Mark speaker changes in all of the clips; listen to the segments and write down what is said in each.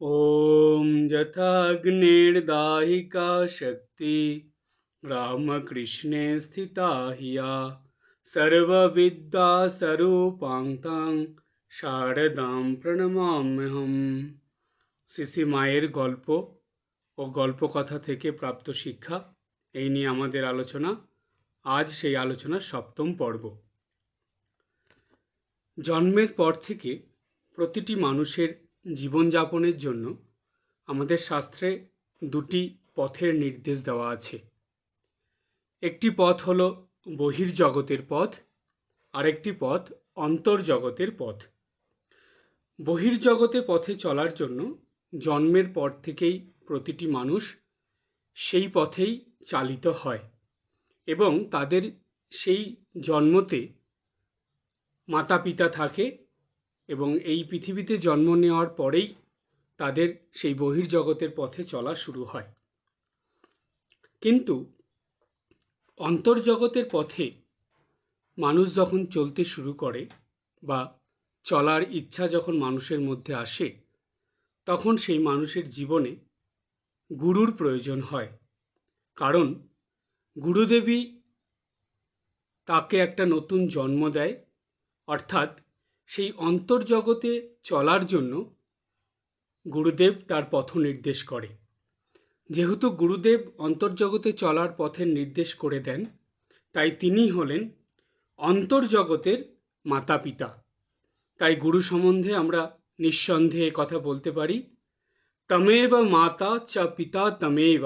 Speaker 1: ॐ यथाग्निर्दाहिका शक्ति रामकृष्णे स्थिता हिया সর্ববিদ্যাস্বরূপাং শারদাম প্রণমাম্যহম সিসি মায়ের গল্প ও গল্পকথা থেকে প্রাপ্ত শিক্ষা এই নিয়ে আমাদের আলোচনা আজ সেই আলোচনার সপ্তম পর্ব জন্মের পর থেকে প্রতিটি মানুষের জীবনযাপনের জন্য আমাদের শাস্ত্রে দুটি পথের নির্দেশ দেওয়া আছে। একটি পথ হল বহির্জগতের পথ, আরেকটি পথ অন্তর্জগতের পথ। বহির্জগতে পথে চলার জন্য জন্মের পর থেকেই প্রতিটি মানুষ সেই পথেই চালিত হয় এবং তাদের সেই জন্মতে মাতা পিতা থাকে এবং এই পৃথিবীতে জন্ম নেওয়ার পরেই তাদের সেই বহির্জগতের পথে চলা শুরু হয়। কিন্তু অন্তর্জগতের পথে মানুষ যখন চলতে শুরু করে বা চলার ইচ্ছা যখন মানুষের মধ্যে আসে, তখন সেই মানুষের জীবনে গুরুর প্রয়োজন হয়। কারণ গুরুদেবী তাকে একটা নতুন জন্ম দেয়, অর্থাৎ সেই অন্তর্জগতে চলার জন্য গুরুদেব তার পথ নির্দেশ করে। যেহেতু গুরুদেব অন্তর্জগতে চলার পথের নির্দেশ করে দেন, তাই তিনি হলেন অন্তর্জগতের মাতা পিতা তাই গুরু সম্বন্ধে আমরা নিঃসন্দেহে কথা বলতে পারি, তমেব মাতা চ পিতা তমেব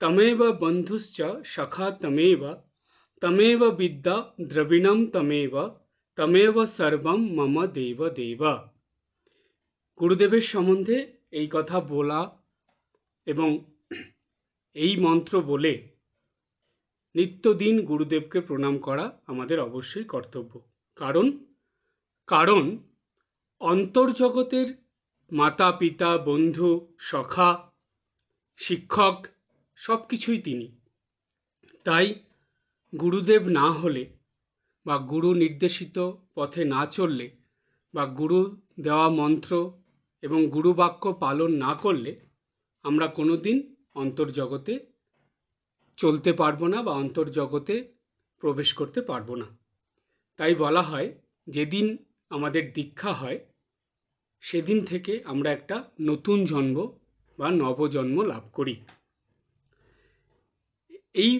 Speaker 1: তমেব বন্ধুশ্চ সখা তমেব তমেব বিদ্যা দ্রবিণম তমেব তমেব সর্বম মম দেব দেব গুরুদেবের সম্বন্ধে এই কথা বলা এবং এই মন্ত্র বলে নিত্যদিন গুরুদেবকে প্রণাম করা আমাদের অবশ্যই কর্তব্য। কারণ কারণ অন্তর্জগতের মাতা পিতা বন্ধু, সখা, শিক্ষক সব কিছুই তিনি। তাই গুরুদেব না হলে বা গুরু নির্দেশিত পথে না চললে বা গুরু দেওয়া মন্ত্র এবং গুরু বাক্য পালন না করলে আমরা কোনো দিন অন্তর্জগতে চলতে পারব না বা অন্তর্জগতে প্রবেশ করতে পারব না। তাই বলা হয়, যেদিন আমাদের দীক্ষা হয়, সেদিন থেকে আমরা একটা নতুন জন্ম বা নবজন্ম লাভ করি। এই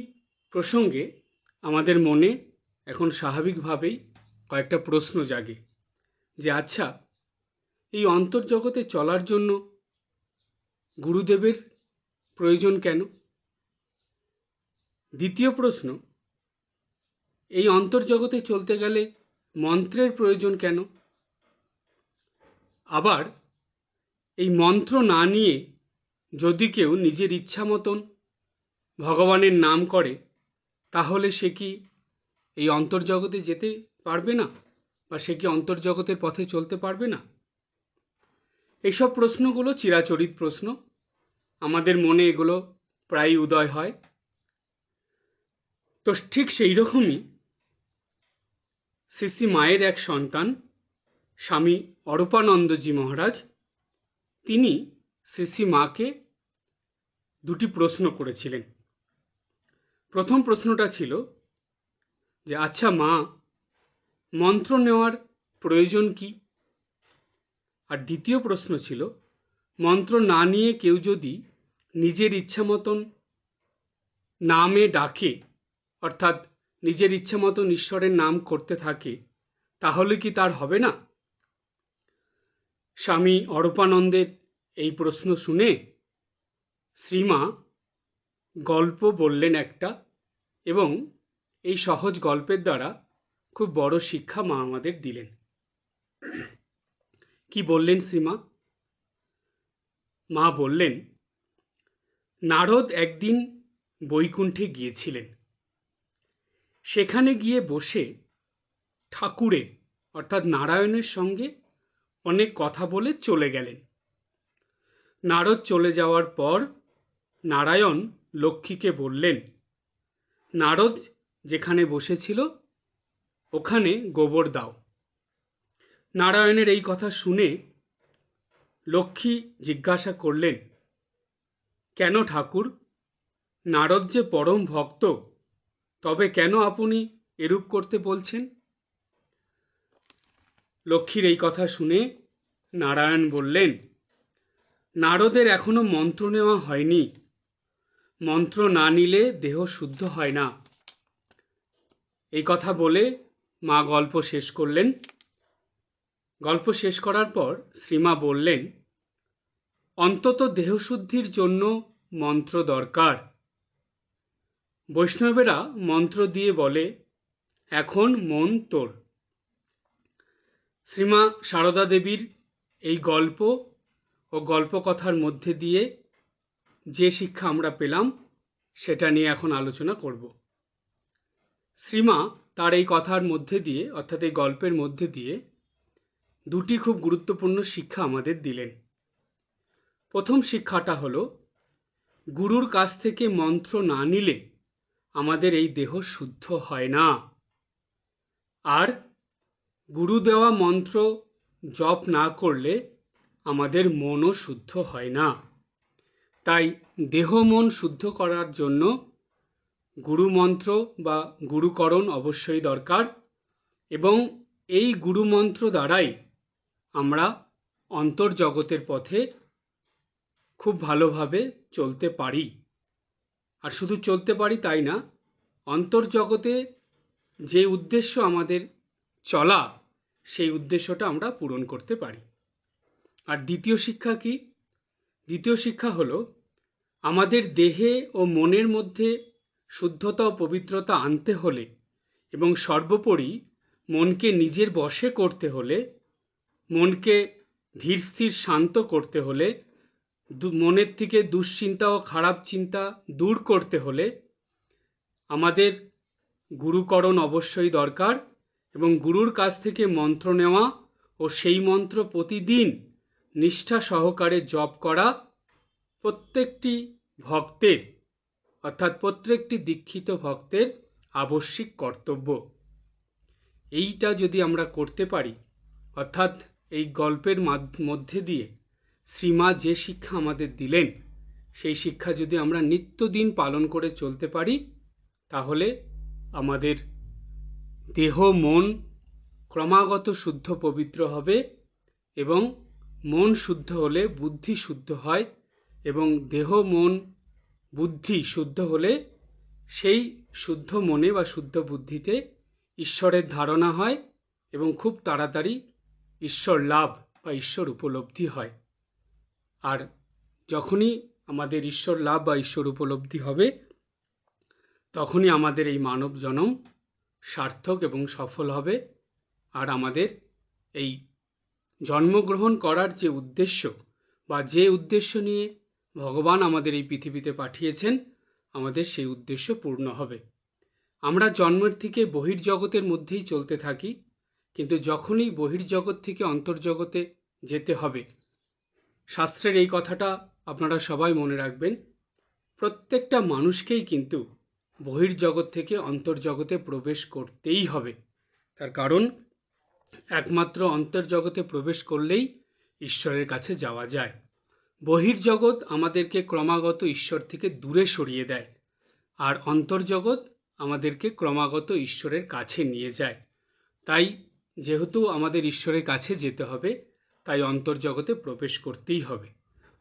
Speaker 1: প্রসঙ্গে আমাদের মনে এখন স্বাভাবিকভাবেই কয়েকটা প্রশ্ন জাগে যে আচ্ছা এই অন্তর্জগতে চলার জন্য গুরুদেবের প্রয়োজন কেন? দ্বিতীয় প্রশ্ন, এই অন্তর্জগতে চলতে গেলে মন্ত্রের প্রয়োজন কেন? আবার, এই মন্ত্র না নিয়ে যদি কেউ নিজের ইচ্ছা মতন ভগবানের নাম করে, তাহলে সে কি এই অন্তর্জগতে যেতে পারবে না বা সে কি অন্তর্জগতের পথে চলতে পারবে না? এইসব প্রশ্নগুলো চিরাচরিত প্রশ্ন। আমাদের মনে এগুলো প্রায় উদয় হয়। তো ঠিক সেই রকমই শ্রী মায়ের এক সন্তান, স্বামী অরূপানন্দজি মহারাজ, তিনি শ্রী মাকে দুটি প্রশ্ন করেছিলেন। প্রথম প্রশ্নটা ছিল যে আচ্ছা মা, মন্ত্র নেওয়ার প্রয়োজন কি? আর দ্বিতীয় প্রশ্ন ছিল, মন্ত্র না নিয়ে কেউ যদি নিজের ইচ্ছা মতন নামে ডাকে, অর্থাৎ নিজের ইচ্ছা মতন ঈশ্বরের নাম করতে থাকে, তাহলে কি তার হবে না? স্বামী অরূপানন্দের এই প্রশ্ন শুনে শ্রীমা গল্প বললেন একটা এবং এই সহজ গল্পের দ্বারা খুব বড় শিক্ষা মা আমাদের দিলেন। কি বললেন শ্রীমা? মা বললেন, নারদ একদিন বৈকুণ্ঠে গিয়েছিলেন। সেখানে গিয়ে বসে ঠাকুরের অর্থাৎ নারায়ণের সঙ্গে অনেক কথা বলে চলে গেলেন। নারদ চলে যাওয়ার পর নারায়ণ লক্ষ্মীকে বললেন, নারদ যেখানে বসেছিল, ওখানে গোবর দাও। নারায়ণের এই কথা শুনে লক্ষ্মী জিজ্ঞাসা করলেন, কেন ঠাকুর? নারদ যে পরম ভক্ত, তবে কেন আপনি এরূপ করতে বলছেন? লক্ষ্মীর এই কথা শুনে নারায়ণ বললেন, নারদের এখনও মন্ত্র নেওয়া হয়নি। মন্ত্র না নিলে দেহ শুদ্ধ হয় না। এই কথা বলে মা গল্প শেষ করলেন। গল্প শেষ করার পর শ্রীমা বললেন, অন্তত দেহশুদ্ধির জন্য মন্ত্র দরকার। বৈষ্ণবেরা মন্ত্র দিয়ে বলে, এখন মন তোর। শ্রীমা সারদা দেবীর এই গল্প ও গল্পকথার মধ্যে দিয়ে যে শিক্ষা আমরা পেলাম, সেটা নিয়ে এখন আলোচনা করব। শ্রীমা তার এই কথার মধ্যে দিয়ে, অর্থাৎ এই গল্পের মধ্যে দিয়ে দুটি খুব গুরুত্বপূর্ণ শিক্ষা আমাদের দিলেন। প্রথম শিক্ষাটা হলো, গুরুর কাছ থেকে মন্ত্র না নিলে আমাদের এই দেহ শুদ্ধ হয় না। আর গুরু দেওয়া মন্ত্র জপ না করলে আমাদের মনও শুদ্ধ হয় না। তাই দেহ মন শুদ্ধ করার জন্য গুরু মন্ত্র বা গুরুকরণ অবশ্যই দরকার এবং এই গুরু মন্ত্র দ্বারাই আমরা অন্তর্জগতের পথে খুব ভালোভাবে চলতে পারি। আর শুধু চলতে পারি তাই না, অন্তর্জগতে যে উদ্দেশ্য আমাদের চলা, সেই উদ্দেশ্যটা আমরা পূরণ করতে পারি। আর দ্বিতীয় শিক্ষা কি? দ্বিতীয় শিক্ষা হলো, আমাদের দেহে ও মনের মধ্যে শুদ্ধতা ও পবিত্রতা আনতে হলে এবং সর্বোপরি মনকে নিজের বশে করতে হলে, মনকে ধীর স্থির শান্ত করতে হলে মনের থেকে দুশ্চিন্তা ও খারাপ চিন্তা দূর করতে হলে আমাদের গুরুকরণ অবশ্যই দরকার এবং গুরুর কাছ থেকে মন্ত্র নেওয়া ও সেই মন্ত্র প্রতিদিন নিষ্ঠা সহকারে জপ করা প্রত্যেকটি ভক্তের অর্থাৎ প্রত্যেকটি দীক্ষিত ভক্তের আবশ্যিক কর্তব্য। এইটা যদি আমরা করতে পারি, অর্থাৎ এই গল্পের মধ্যে দিয়ে শ্রীমা যে শিক্ষা আমাদের দিলেন, সেই শিক্ষা যদি আমরা নিত্যদিন পালন করে চলতে পারি, তাহলে আমাদের দেহ, মন ক্রমাগত শুদ্ধ পবিত্র হবে এবং মন শুদ্ধ হলে বুদ্ধি শুদ্ধ হয় এবং দেহ, মন বুদ্ধি শুদ্ধ হলে সেই শুদ্ধ মনে বা শুদ্ধ বুদ্ধিতে ঈশ্বরের ধারণা হয় এবং খুব তাড়াতাড়ি ঈশ্বর লাভ বা ঈশ্বর উপলব্ধি হয়। আর যখনই আমাদের ঈশ্বর লাভ বা ঈশ্বর উপলব্ধি হবে, তখনই আমাদের এই মানব জনম সার্থক এবং সফল হবে। আর আমাদের এই জন্মগ্রহণ করার যে উদ্দেশ্য বা যে উদ্দেশ্য নিয়ে ভগবান আমাদের এই পৃথিবীতে পাঠিয়েছেন, আমাদের সেই উদ্দেশ্য পূর্ণ হবে। আমরা জন্মের থেকে বহির্জগতের মধ্যেই চলতে থাকি, কিন্তু যখনই বহির্জগৎ থেকে অন্তর্জগতে যেতে হবে, শাস্ত্রের এই কথাটা আপনারা সবাই মনে রাখবেন, প্রত্যেকটা মানুষকেই কিন্তু বহির্জগৎ থেকে অন্তর্জগতে প্রবেশ করতেই হবে। তার কারণ, একমাত্র অন্তর্জগতে প্রবেশ করলেই ঈশ্বরের কাছে যাওয়া যায়। বহির্জগৎ আমাদেরকে ক্রমাগত ঈশ্বর থেকে দূরে সরিয়ে দেয়, আর অন্তর্জগৎ আমাদেরকে ক্রমাগত ঈশ্বরের কাছে নিয়ে যায়। তাই যেহেতু আমাদের ঈশ্বরের কাছে যেতে হবে, তাই অন্তর্জগতে প্রবেশ করতেই হবে।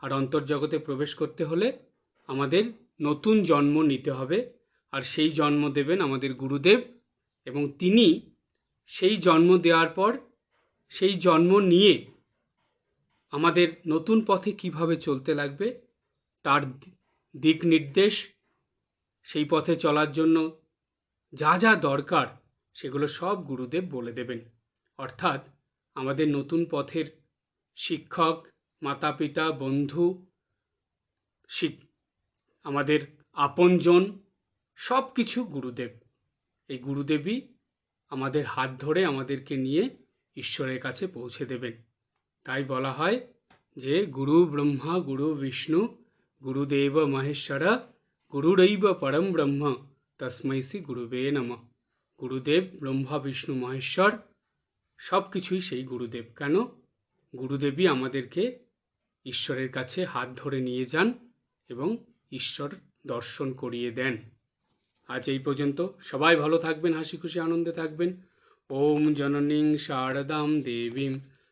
Speaker 1: আর অন্তর্জগতে প্রবেশ করতে হলে আমাদের নতুন জন্ম নিতে হবে, আর সেই জন্ম দেবেন আমাদের গুরুদেব, এবং তিনি সেই জন্ম দেওয়ার পর সেই জন্ম নিয়ে আমাদের নতুন পথে কীভাবে চলতে লাগবে, তার দিক নির্দেশ, সেই পথে চলার জন্য যা যা দরকার, সেগুলো সব গুরুদেব বলে দেবেন। অর্থাৎ আমাদের নতুন পথের শিক্ষক মাতা পিতা বন্ধু আমাদের আপনজন সব কিছু গুরুদেব। এই গুরুদেবই আমাদের হাত ধরে আমাদেরকে নিয়ে ঈশ্বরের কাছে পৌঁছে দেবেন। তাই বলা হয় যে গুরু ব্রহ্মা, গুরু বিষ্ণু, গুরুদেব মহেশ্বরা, গুরুরৈব পরম ব্রহ্ম তস্মৈসি গুরুবে নম। গুরুদেব, ব্রহ্মা, বিষ্ণু, মহেশ্বর, সব কিছুই সেই গুরুদেব। কেন? গুরুদেবই আমাদেরকে ঈশ্বরের কাছে হাত ধরে নিয়ে যান এবং ঈশ্বর দর্শন করিয়ে দেন। আজ এই পর্যন্ত। সবাই ভালো থাকবেন, হাসি খুশি, আনন্দে থাকবেন। ওম জননীং শারদাম দেবীম।